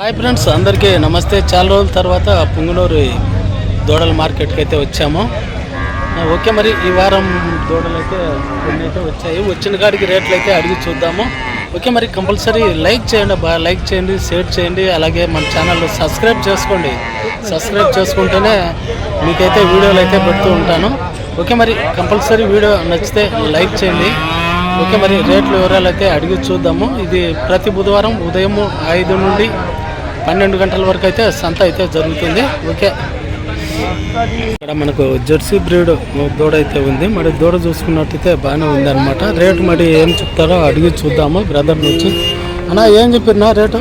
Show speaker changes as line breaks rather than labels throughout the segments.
Hi friends అందరికీ నమస్తే. చాలా రోజుల తర్వాత పుంగనూరు దూడల మార్కెట్కి అయితే వచ్చాము. ఓకే మరి ఈ వారం దూడలు అయితే కొన్ని అయితే వచ్చాయి. వచ్చిన కాడికి రేట్లు అయితే అడిగి చూద్దాము. ఓకే మరి కంపల్సరీ లైక్ చేయండి బాగా లైక్ చేయండి షేర్ చేయండి. అలాగే మన ఛానల్ సబ్స్క్రైబ్ చేసుకోండి. సబ్స్క్రైబ్ చేసుకుంటేనే మీకైతే వీడియోలు అయితే పెడుతూ ఉంటాను. ఓకే మరి కంపల్సరీ వీడియో నచ్చితే లైక్ చేయండి. ఓకే మరి రేట్ల వివరాలు అయితే అడిగి చూద్దాము. ఇది ప్రతి బుధవారం ఉదయం ఐదు నుండి పన్నెండు గంటల వరకు అయితే సంత అయితే జరుగుతుంది. ఓకే. ఇక్కడ మనకు జెర్సీ బ్రీడ్ దూడ అయితే ఉంది. మరి దూడ చూసుకున్నట్టయితే బాగానే ఉంది అనమాట రేటు మరి ఏం చెప్తారో అడిగి చూద్దాము బ్రదర్ నుంచి. అన్నా ఏం చెప్పినా రేటు?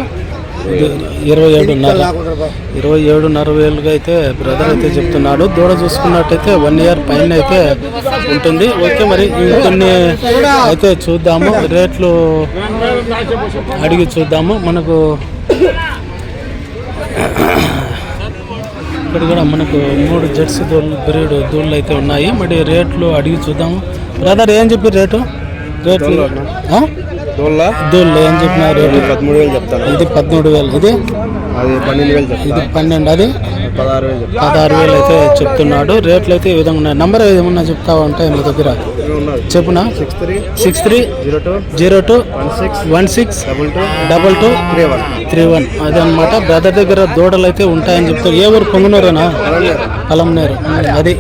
ఇరవై ఏడున్నర. ఇరవై ఏడున్నర వేలుగా అయితే బ్రదర్ అయితే చెప్తున్నాడు. దూడ చూసుకున్నట్టయితే వన్ ఇయర్ పైన అయితే ఉంటుంది. ఓకే మరి ఇంకొన్ని అయితే చూద్దాము. రేట్లు అడిగి చూద్దాము. మనకు ఇక్కడ కూడా మనకు మూడు జెర్సీ దూళ్ళు బ్రీడ్ దూళ్ళు అయితే ఉన్నాయి. మరి రేట్లు అడిగి చూద్దాము బ్రదర్ ఏం చెప్పి రేటు? రేట్లు?
దూళ్ళు
ఏం చెప్పిన రేటు?
పదమూడు వేలు చెప్తాను.
ఇది పదమూడు వేలు. ఇది?
అది పన్నెండు వేలు
ఇది పన్నెండు అది?
పదహారు వేలు
పదహారు వేలు అయితే చెప్తున్నాడు. రేట్లు అయితే ఈ విధంగా ఉన్నాయి. నంబర్ ఏమన్నా చెప్తావా అంటే మీ దగ్గర? చెప్పునా?
Six three.
Six three
zero two.
Zero two
one six.
One six
double two.
Double two
three one.
Three one. అదనమాట బ్రదర్ దగ్గర దూడలు అయితే ఉంటాయని చెప్తారు. ఏ ఊరు? పొంగునూరేనా? పలంనేరు అది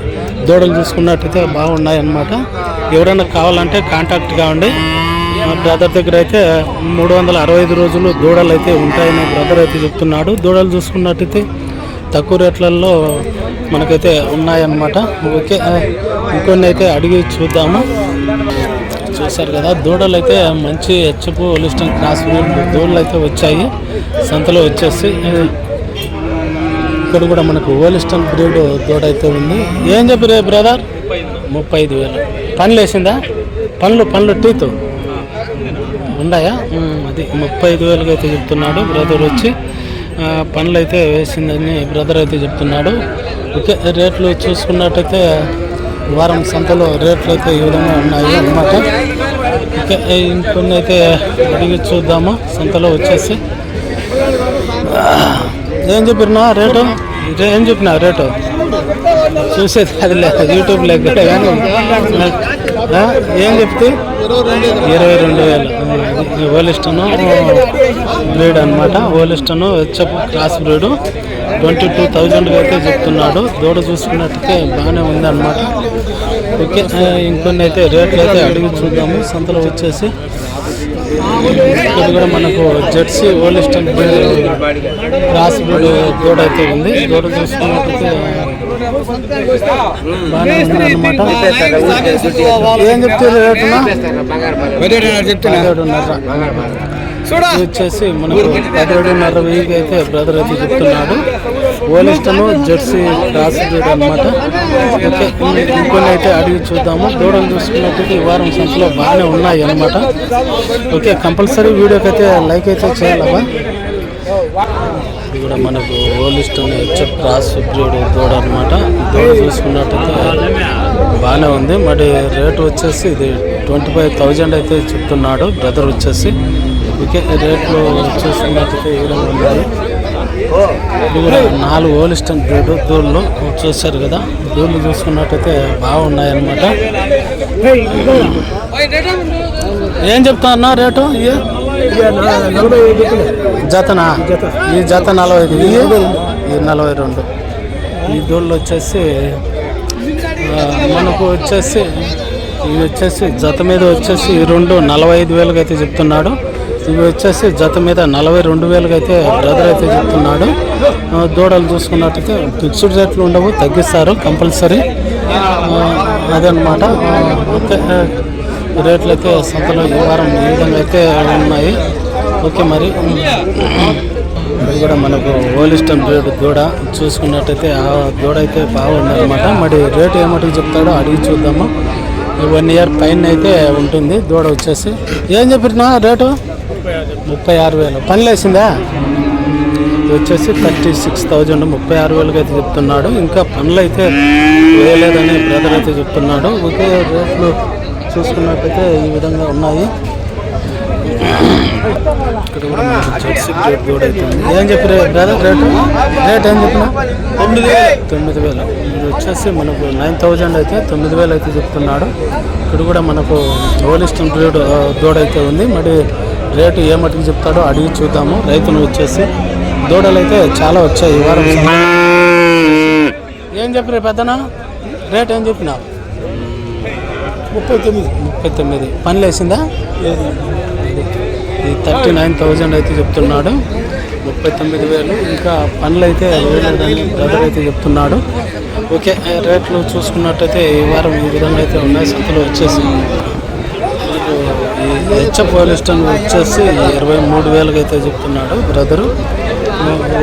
దూడలు చూసుకున్నట్టయితే బాగున్నాయి అన్నమాట ఎవరైనా కావాలంటే కాంటాక్ట్ కావండి బ్రదర్ దగ్గర అయితే మూడు వందల అరవై ఐదు రోజులు దూడలు అయితే ఉంటాయని బ్రదర్ అయితే చెప్తున్నాడు. దూడలు చూసుకున్నట్టయితే తక్కువ రేట్లలో మనకైతే ఉన్నాయన్నమాట. ఓకే ఇంకొన్ని అయితే అడిగి చూద్దాము. చూశారు కదా దూడలు అయితే మంచి హెచ్చపు లిస్టింగ్ క్రాస్ దూడలు అయితే వచ్చాయి. సంతలో వచ్చేసి ఇక్కడ కూడా మనకు ఓలిస్టన్ బ్రీడ్ దూడ అయితే ఉంది. ఏం చెప్పి రే బ్రదర్? ముప్పై ఐదు వేలు. పనులు వేసిందా? పనులు పనులు టీత్ ఉన్నాయా అది ముప్పై ఐదు వేలకు అయితే చెప్తున్నాడు. బ్రదర్ వచ్చి పనులు అయితే వేసిందని బ్రదర్ అయితే చెప్తున్నాడు. ఓకే రేట్లు చూసుకున్నట్టయితే వారం సంతలో రేట్లు అయితే ఈ విధంగా ఉన్నాయి అన్నమాట. ఓకే ఇంకొన్ని అయితే అడిగి చూద్దాము? సంతలో వచ్చేసి. ఏం చెప్పినా రేటు? ఏం చెప్పినా రేటు? చూసేది అది లేదు యూట్యూబ్ లెక్క కానీ. ఏం చెప్తే? ఇరవై రెండు వేలు. ఓలిస్టను బ్రీడ్ అనమాట Holstein HF cross breed. Twenty two థౌజండ్గా అయితే చెప్తున్నాడు. దూడ చూసుకున్నట్టయితే బాగానే ఉంది ఓకే ఇంకొన్ని అయితే రేట్లు అయితే అడిగి చూద్దాము. సంతలో వచ్చేసి ఇక్కడ కూడా మనకు Jersey Holstein breed cross breed దూడ అయితే ఉంది. దూడ చూసుకున్నట్టయితే ఏం చెప్తారు రేటునా వచ్చేసి మనకు పదిహేడున్నర వెయ్యికి అయితే బ్రదర్ అయితే చెప్తున్నాడు ఓలిస్టను జెర్సీ రాసి బ్రీడ్ అనమాట ఓకే ఇంకొన్ని అయితే అడిగి చూద్దాము దూడలు చూసుకున్నట్టు ఈ వారం సంఖ్యలో బాగానే ఉన్నాయి అనమాట ఓకే కంపల్సరీ వీడియోకి అయితే లైక్ అయితే చేయాలమ్మా ఇది కూడా మనకు ఓలిస్టన్ హెచ్ఎఫ్ క్రాస్ బ్రీడ్ దూడ అనమాట దూడ చూసుకున్నట్టయితే బాగానే ఉంది. మరి రేటు వచ్చేసి ఇది ట్వంటీ ఫైవ్ థౌజండ్ అయితే చెప్తున్నాడు బ్రదర్ వచ్చేసి. ఓకే రేట్లు చూసుకున్నట్టయితే ఈ విధంగా ఉన్నాయి. ఇది కూడా నాలుగు ఓలిస్టన్ బ్రీడ్ దూళ్ళు చూశారు కదా. దూళ్ళు చూసుకున్నట్టయితే బాగున్నాయన్నమాట ఏం చెప్తా అన్నా రేటు? ఇయ్యి? జతనా? ఈ జత నలభై? ఈ నలభై రెండు. ఈ దూళ్ళు వచ్చేసి మనకు వచ్చేసి ఇవి వచ్చేసి జత మీద వచ్చేసి ఈ రెండు నలభై ఐదు వేలుగా అయితే చెప్తున్నాడు. ఇవి వచ్చేసి జత మీద నలభై రెండు వేలుగా అయితే బ్రదర్ అయితే చెప్తున్నాడు. దూడలు చూసుకున్నట్టయితే ఫిక్స్డ్ రేట్లు ఉండవు తగ్గిస్తారు కంపల్సరీ. అదనమాట. ఓకే రేట్లు అయితే సంతలో ఈ వారం ఈ విధంగా అయితే ఉన్నాయి. ఓకే మరి. ఇది కూడా మనకు ఓలిస్టన్ రేటు దూడ చూసుకున్నట్టయితే ఆ దూడ అయితే బాగుందన్నమాట. మరి రేటు ఏమటికి చెప్తాడో అడిగి చూద్దాము. వన్ ఇయర్ పైన అయితే ఉంటుంది. దూడ వచ్చేసి ఏం చెప్పినా రేటు? ముప్పై ఆరు వేలు. పనిలేసిందా? ఇది వచ్చేసి థర్టీ సిక్స్ థౌజండ్. ముప్పై ఆరు వేలకి అయితే చెప్తున్నాడు. ఇంకా పనులు అయితే వేయలేదని బ్రదర్ అయితే చెప్తున్నాడు. ఓకే రేట్లు చూసుకున్నట్టయితే ఈ విధంగా ఉన్నాయి. ఇక్కడ కూడా మనకు ఉంది. ఏం చెప్పారు బ్రదర్ రేటు రేట్ ఏం చెప్పినా? తొమ్మిది వేలు. తొమ్మిది వేలు. ఇది వచ్చేసి మనకు నైన్ థౌజండ్ అయితే తొమ్మిది వేలు అయితే చెప్తున్నాడు. ఇక్కడ కూడా మనకు ఓలిస్టన్ బ్రీడ్ దూడ అయితే ఉంది. మరి రేటు ఏ మటుకు చెప్తాడో అడిగి చూద్దాము. రైతును వచ్చేసి దూడలు అయితే చాలా వచ్చాయి ఈ వారం. ఏం చెప్పారు పెద్దనా? రేట్ ఏం చెప్పినా? ముప్పై తొమ్మిది. ముప్పై తొమ్మిది. పని లేసిందా ఈ థర్టీ నైన్ థౌజండ్ అయితే చెప్తున్నాడు. ముప్పై తొమ్మిది వేలు. ఇంకా పనులు అయితే బ్రదర్ అయితే చెప్తున్నాడు. ఓకే రేట్లు చూసుకున్నట్టయితే ఈ వారం ఈ విధంగా అయితే ఉన్నాయి. సంతలో వచ్చేసి ఈ హెచ్ఎఫ్ ఓలిస్టన్ వచ్చేసి ఇరవై మూడు వేలకు అయితే చెప్తున్నాడు brother.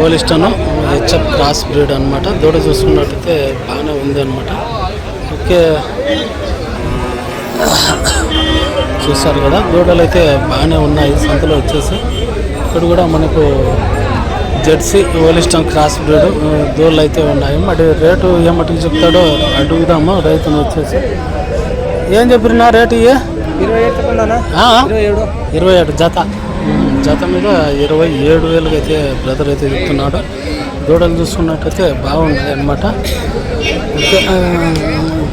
Holstein HF cross breed అనమాట దూడ చూసుకున్నట్టయితే బాగానే ఉంది అనమాట ఓకే చూసారు కదా. దూడలు అయితే బాగానే ఉన్నాయి. సంతలో వచ్చేసి ఇక్కడ కూడా మనకు జెర్సీ ఓలిస్టన్ క్రాస్ బ్రీడ్ దూడలు అయితే ఉన్నాయి. మరి రేటు ఏమటికి చెప్తాడో అడుగుదాము. రైతును వచ్చేసి ఏం చెప్పినా రేటు ఇయ్యే?
ఇరవై ఏడు
జత. జత మీద ఇరవై ఏడు వేలకు అయితే బ్రదర్ అయితే చెప్తున్నాడు. దూడలు చూసుకున్నట్టయితే బాగున్నాయి అన్నమాట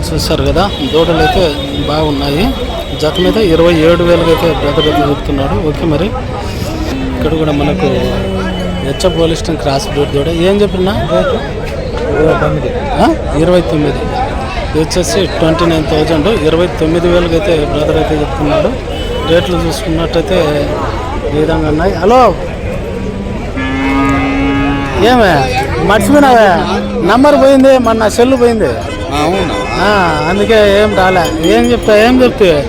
చూశారు చూసారు కదా దూడలు అయితే బాగున్నాయి. జత మీద ఇరవై ఏడు వేలకు అయితే బ్రదర్ అయితే చెప్తున్నాడు ఓకే మరి. ఇక్కడ కూడా మనకు హెచ్చ పోలిస్టన్ క్రాస్ బ్రీడ్ దూడ ఏం చెప్పినా? రేటు
ఇరవై తొమ్మిది.
ఇరవై తొమ్మిది వచ్చేసి ట్వంటీ నైన్ థౌజండ్. ఇరవై తొమ్మిది వేలకి అయితే బ్రదర్ అయితే చెప్తున్నాడు రేట్లు చూసుకున్నట్టయితే ఈ విధంగా ఉన్నాయి. హలో? ఏమే? మర్చిపోయినావే? నంబర్ పోయింది మన సెల్ పోయింది.
అవునా?
అందుకే ఏం రాలే. ఏం చెప్తా ఏం చెప్తే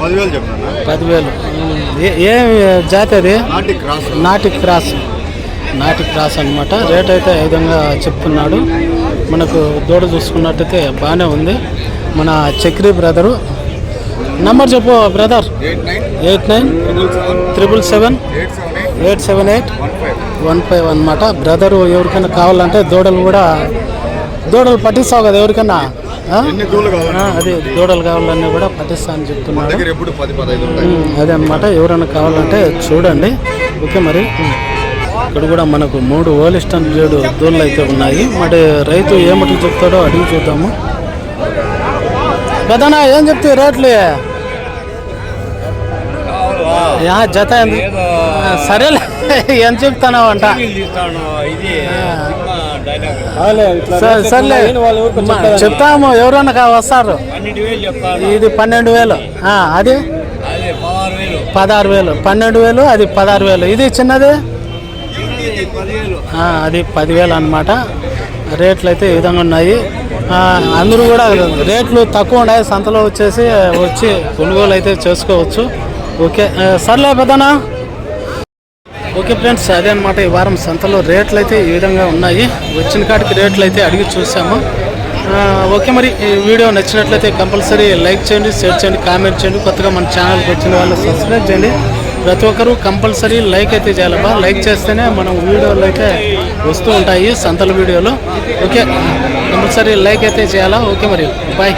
పదివేలు
ఏ- ఏం జాతి అది?
నాటి క్రాస్.
నాటి క్రాస్. అన్నమాట. రేట్ అయితే ఈ విధంగా చెప్తున్నాడు. మనకు దూడ చూసుకున్నట్టయితే బాగానే ఉంది. మన చక్రి బ్రదరు. నంబర్ చెప్పు brother.
Eight nine.
Triple seven.
Eight seven
eight.
One five.
అనమాట బ్రదరు ఎవరికైనా కావాలంటే దూడలు కూడా దూడలు పట్టిస్తావు కదా ఎవరికైనా? అదే దూడలు కావాలన్నీ కూడా
ఉంటాయి.
ఉమ్, అదే అనమాట ఎవరైనా కావాలంటే చూడండి. ఓకే మరి. ఇక్కడ కూడా మనకు మూడు ఓలిస్టన్ బ్లేడ్ దూళ్ళు అయితే ఉన్నాయి. మరి రైతు ఏమటి చెప్తాడో అడిగి చూద్దాము. పెద్దనా ఏం చెప్తే రేట్లు? జత సరేలే ఎంత చెప్తానావు అంట. సర్లే. చెప్తాము ఎవరైనా కా- వస్తారు. ఇది పన్నెండు వేలు. అది? పదహారు వేలు. పన్నెండు వేలు అది పదహారు వేలు. ఇది చిన్నది? అది పదివేలు అనమాట రేట్లు అయితే ఈ విధంగా ఉన్నాయి. అందరూ కూడా రేట్లు తక్కువ ఉన్నాయి. సంతలో వచ్చేసి వచ్చి కొనుగోలు అయితే చేసుకోవచ్చు. ఓకే. సర్లే పెద్దనా ఓకే ఫ్రెండ్స్ అదే అనమాట ఈ వారం సంతలో రేట్లు అయితే ఈ విధంగా ఉన్నాయి. వచ్చిన కాటికి రేట్లు అయితే అడిగి చూసాము. ఓకే మరి ఈ వీడియో నచ్చినట్లయితే కంపల్సరీ లైక్ చేయండి షేర్ చేయండి కామెంట్ చేయండి. కొత్తగా మన ఛానల్కి వచ్చిన వాళ్ళు సబ్స్క్రైబ్ చేయండి. ప్రతి ఒక్కరూ కంపల్సరీ లైక్ అయితే చేయాలబ్బా. లైక్ చేస్తేనే మనం వీడియోలు అయితే వస్తూ ఉంటాయి సంతల వీడియోలు. ఓకే కంపల్సరీ లైక్ అయితే చేయాలా? ఓకే మరి బాయ్.